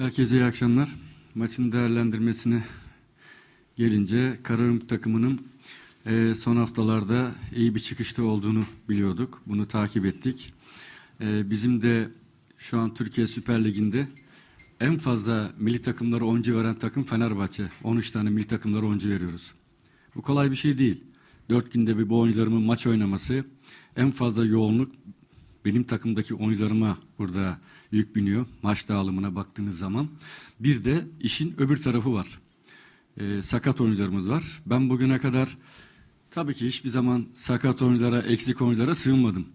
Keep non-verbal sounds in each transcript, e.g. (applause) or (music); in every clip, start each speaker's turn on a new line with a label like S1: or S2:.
S1: Herkese iyi akşamlar. Maçın değerlendirmesine gelince Karagümrük takımının e, son haftalarda iyi bir çıkışta olduğunu biliyorduk. Bunu takip ettik. E, bizim de şu an Türkiye Süper Ligi'nde en fazla milli takımlara oyuncu veren takım Fenerbahçe. 13 tane milli takımlara oyuncu veriyoruz. Bu kolay bir şey değil. 4 günde bir bu oyuncularımın maç oynaması en fazla yoğunluk benim takımdaki oyuncularıma burada yük biniyor. Maç dağılımına baktığınız zaman. Bir de işin öbür tarafı var. Ee, sakat oyuncularımız var. Ben bugüne kadar tabii ki hiçbir zaman sakat oyunculara, eksik oyunculara sığınmadım.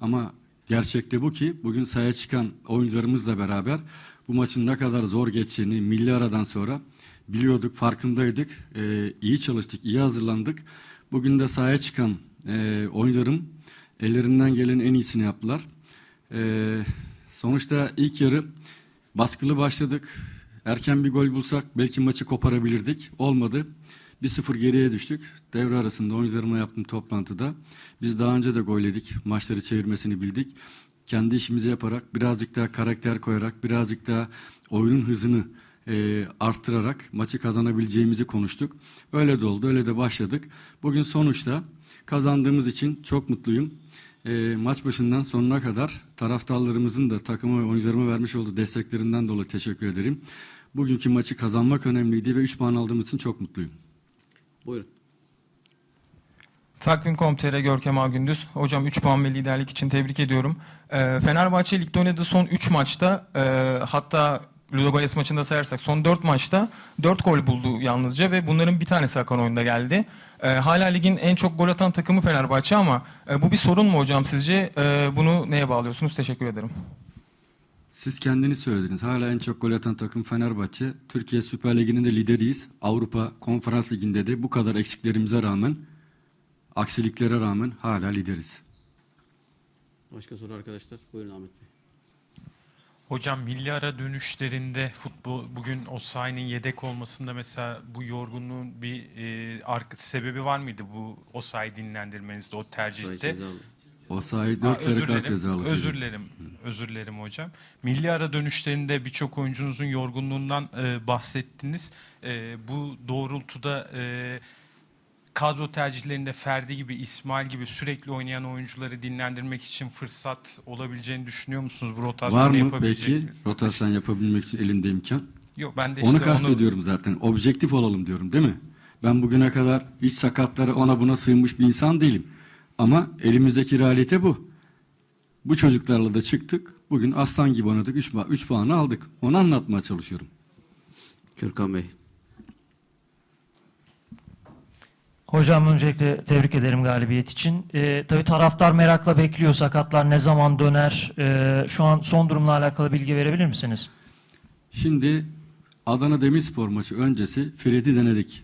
S1: Ama gerçekte bu ki bugün sahaya çıkan oyuncularımızla beraber bu maçın ne kadar zor geçeceğini milli aradan sonra biliyorduk, farkındaydık. Ee, iyi çalıştık, iyi hazırlandık. Bugün de sahaya çıkan e, oyuncularım ellerinden gelen en iyisini yaptılar. Ee, sonuçta ilk yarı baskılı başladık. Erken bir gol bulsak belki maçı koparabilirdik. Olmadı. 1-0 geriye düştük. Devre arasında oyuncularıma yaptığım toplantıda biz daha önce de gol yedik. Maçları çevirmesini bildik. Kendi işimizi yaparak birazcık daha karakter koyarak birazcık daha oyunun hızını e, arttırarak maçı kazanabileceğimizi konuştuk. Öyle de oldu. Öyle de başladık. Bugün sonuçta kazandığımız için çok mutluyum. E, maç başından sonuna kadar taraftarlarımızın da takıma ve oyuncularıma vermiş olduğu desteklerinden dolayı teşekkür ederim. Bugünkü maçı kazanmak önemliydi ve 3 puan aldığımız için çok mutluyum.
S2: Buyurun.
S3: Takvim.com.tr Görkem Ağgündüz. Hocam 3 puan ve liderlik için tebrik ediyorum. Ee, Fenerbahçe ligde oynadığı son 3 maçta e, hatta Ludogorets maçında sayarsak son 4 maçta 4 gol buldu yalnızca ve bunların bir tanesi Hakan oyunda geldi. Ee, hala ligin en çok gol atan takımı Fenerbahçe ama e, bu bir sorun mu hocam sizce? E, bunu neye bağlıyorsunuz? Teşekkür ederim.
S1: Siz kendiniz söylediniz. Hala en çok gol atan takım Fenerbahçe. Türkiye Süper Ligi'nin de lideriyiz. Avrupa Konferans Ligi'nde de bu kadar eksiklerimize rağmen, aksiliklere rağmen hala lideriz.
S2: Başka soru arkadaşlar. Buyurun Ahmet Bey.
S4: Hocam milli ara dönüşlerinde futbol bugün o sahi'nin yedek olmasında mesela bu yorgunluğun bir e, arka sebebi var mıydı bu o sahi dinlendirmenizde o tercihte?
S2: cezalı.
S1: O sahi
S4: Ha,
S1: 4 sarı
S4: özür
S1: kart
S4: dilerim,
S1: cezalı.
S4: Özür dilerim. Özür dilerim hocam. Milli ara dönüşlerinde birçok oyuncunuzun yorgunluğundan e, bahsettiniz. E, bu doğrultuda e, kadro tercihlerinde Ferdi gibi, İsmail gibi sürekli oynayan oyuncuları dinlendirmek için fırsat olabileceğini düşünüyor musunuz? Bu rotasyonu
S1: Var mı
S4: yapabilecek
S1: belki
S4: misiniz?
S1: rotasyon yapabilmek için elinde imkan?
S4: Yok ben de
S1: Onu
S4: işte
S1: kastediyorum zaten. Objektif olalım diyorum değil mi? Ben bugüne kadar hiç sakatlara ona buna sığınmış bir insan değilim. Ama elimizdeki realite bu. Bu çocuklarla da çıktık. Bugün aslan gibi oynadık. 3 3 puanı aldık. Onu anlatmaya çalışıyorum.
S2: Kürkan Bey.
S5: Hocam öncelikle tebrik ederim galibiyet için. Ee, tabii taraftar merakla bekliyor sakatlar ne zaman döner. Ee, şu an son durumla alakalı bilgi verebilir misiniz?
S1: Şimdi Adana Demirspor maçı öncesi Fred'i denedik.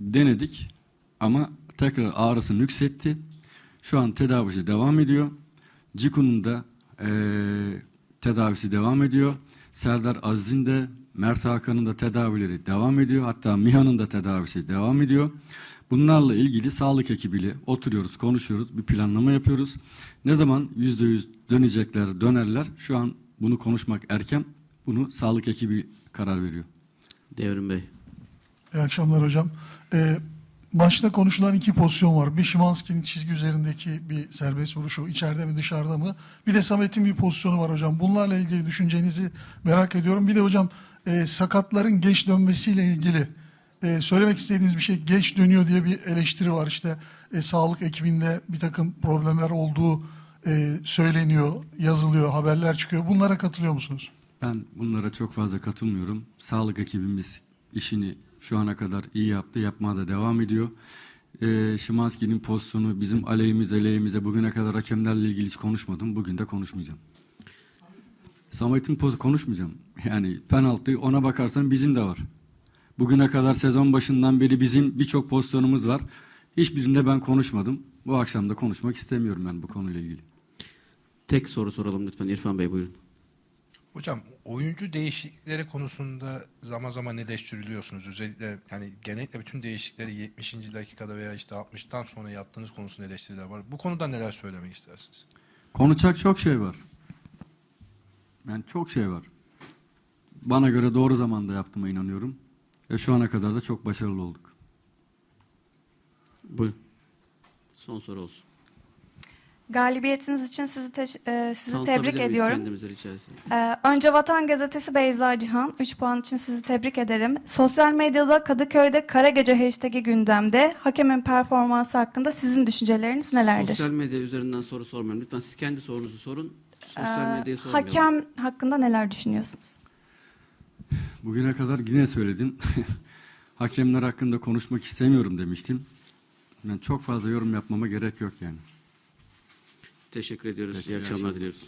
S1: Denedik ama tekrar ağrısını yükseltti. Şu an tedavisi devam ediyor. Ciku'nun da eee, tedavisi devam ediyor. Serdar Aziz'in de Mert Hakan'ın da tedavileri devam ediyor. Hatta Miha'nın da tedavisi devam ediyor. Bunlarla ilgili sağlık ekibiyle oturuyoruz, konuşuyoruz, bir planlama yapıyoruz. Ne zaman yüzde yüz dönecekler, dönerler. Şu an bunu konuşmak erken. Bunu sağlık ekibi karar veriyor.
S2: Devrim Bey.
S6: İyi akşamlar hocam. Ee, maçta konuşulan iki pozisyon var. Bir Şimanski'nin çizgi üzerindeki bir serbest vuruşu içeride mi dışarıda mı? Bir de Samet'in bir pozisyonu var hocam. Bunlarla ilgili düşüncenizi merak ediyorum. Bir de hocam e, sakatların geç dönmesiyle ilgili e, söylemek istediğiniz bir şey geç dönüyor diye bir eleştiri var. İşte e, sağlık ekibinde bir takım problemler olduğu e, söyleniyor, yazılıyor, haberler çıkıyor. Bunlara katılıyor musunuz?
S1: Ben bunlara çok fazla katılmıyorum. Sağlık ekibimiz işini şu ana kadar iyi yaptı, yapmaya da devam ediyor. Ee, Şimanski'nin pozisyonu bizim aleyhimiz aleyhimize bugüne kadar hakemlerle ilgili hiç konuşmadım. Bugün de konuşmayacağım. Samet'in pozisyonu konuşmayacağım. Yani penaltı ona bakarsan bizim de var. Bugüne kadar sezon başından beri bizim birçok pozisyonumuz var. Hiçbirinde ben konuşmadım. Bu akşam da konuşmak istemiyorum ben bu konuyla ilgili.
S2: Tek soru soralım lütfen. İrfan Bey buyurun.
S7: Hocam oyuncu değişiklikleri konusunda zaman zaman eleştiriliyorsunuz. Özellikle yani genellikle bütün değişiklikleri 70. dakikada veya işte 60'tan sonra yaptığınız konusunda eleştiriler var. Bu konuda neler söylemek istersiniz?
S1: Konuşacak çok şey var. Yani çok şey var. bana göre doğru zamanda yaptığıma inanıyorum. Ve şu ana kadar da çok başarılı olduk.
S2: Buyurun. Son soru olsun.
S8: Galibiyetiniz için sizi teş- e, sizi tebrik ediyorum. Ee, önce Vatan Gazetesi Beyza Cihan 3 puan için sizi tebrik ederim. Sosyal medyada Kadıköy'de Kara Gece hashtag'i gündemde. Hakemin performansı hakkında sizin düşünceleriniz nelerdir?
S2: Sosyal medya üzerinden soru sormayalım. Lütfen siz kendi sorunuzu sorun. Sosyal
S8: Ee,
S2: medyayı sormayalım.
S8: hakem hakkında neler düşünüyorsunuz?
S1: Bugüne kadar yine söyledim. (laughs) Hakemler hakkında konuşmak istemiyorum demiştim. Ben çok fazla yorum yapmama gerek yok yani.
S2: Teşekkür ediyoruz.
S1: Peki,
S2: İyi
S1: akşamlar.
S2: diliyoruz.